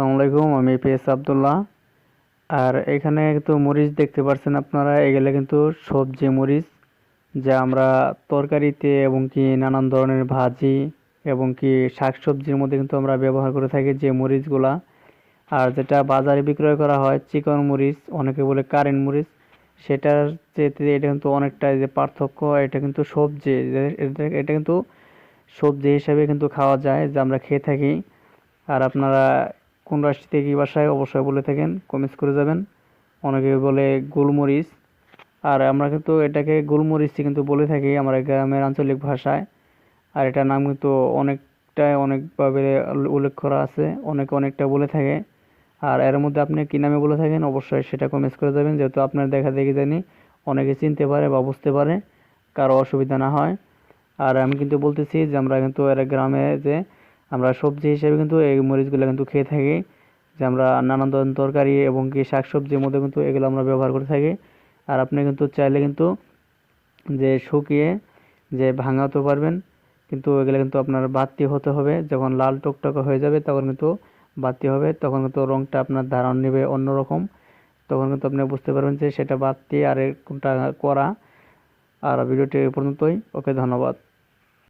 আসসালামু আলাইকুম, আমি পেস আবদুল্লাহ। আর এখানে কিন্তু মরিচ দেখতে পাচ্ছেন আপনারা, এগুলো কিন্তু সবজি মরিচ, যা আমরা তরকারিতে এবং কি নানান ধরনের ভাজি এবং কি শাকসবজির মধ্যে কিন্তু আমরা ব্যবহার করে থাকি যে মরিচগুলা। আর যেটা বাজারে বিক্রয় করা হয়, চিকন মরিচ, অনেকে বলে কারেন্ট মরিচ, সেটার চেয়ে এটা কিন্তু অনেকটা যে পার্থক্য, এটা কিন্তু সবজি এটা কিন্তু সবজি হিসাবে কিন্তু খাওয়া যায়, যা আমরা খেয়ে থাকি। আর আপনারা কোন থেকে কি ভাষায় অবশ্যই বলে থাকেন কমেন্টস করে যাবেন। অনেকে বলে গোলমরিচ, আর আমরা কিন্তু এটাকে গোলমরিচই কিন্তু বলে থাকি আমার গ্রামের আঞ্চলিক ভাষায়। আর এটার নাম কিন্তু অনেকটাই অনেকভাবে উল্লেখ করা আছে, অনেকে অনেকটা বলে থাকে। আর এর মধ্যে আপনি কী নামে বলে থাকেন অবশ্যই সেটা কমেন্টস করে যাবেন, যেহেতু আপনার দেখা দেখি জানি অনেকে চিনতে পারে বা বুঝতে পারে, কারও অসুবিধা না হয়। আর আমি কিন্তু বলতেছি যে আমরা কিন্তু এর গ্রামে যে আমরা সবজি হিসেবে কিন্তু এই মরিচগুলো কিন্তু খেয়ে থাকি, যে আমরা নানান ধরনের তরকারি এবং কি শাকসবজির মধ্যে কিন্তু এগুলো আমরা ব্যবহার করে থাকি। আর আপনি কিন্তু চাইলে কিন্তু যে শুকিয়ে যে ভাঙাতে পারবেন, কিন্তু এগুলো কিন্তু আপনার বাতি হতে হবে। যখন লাল টকটকে হয়ে যাবে তখন কিন্তু বাতি হবে, তখন কিন্তু রংটা আপনার ধারণ নেবে অন্যরকম। তখন কিন্তু আপনি বুঝতে পারবেন যে সেটা বাতি আর কোনটা করা। আর ভিডিওটি এই পর্যন্তই। ওকে, ধন্যবাদ।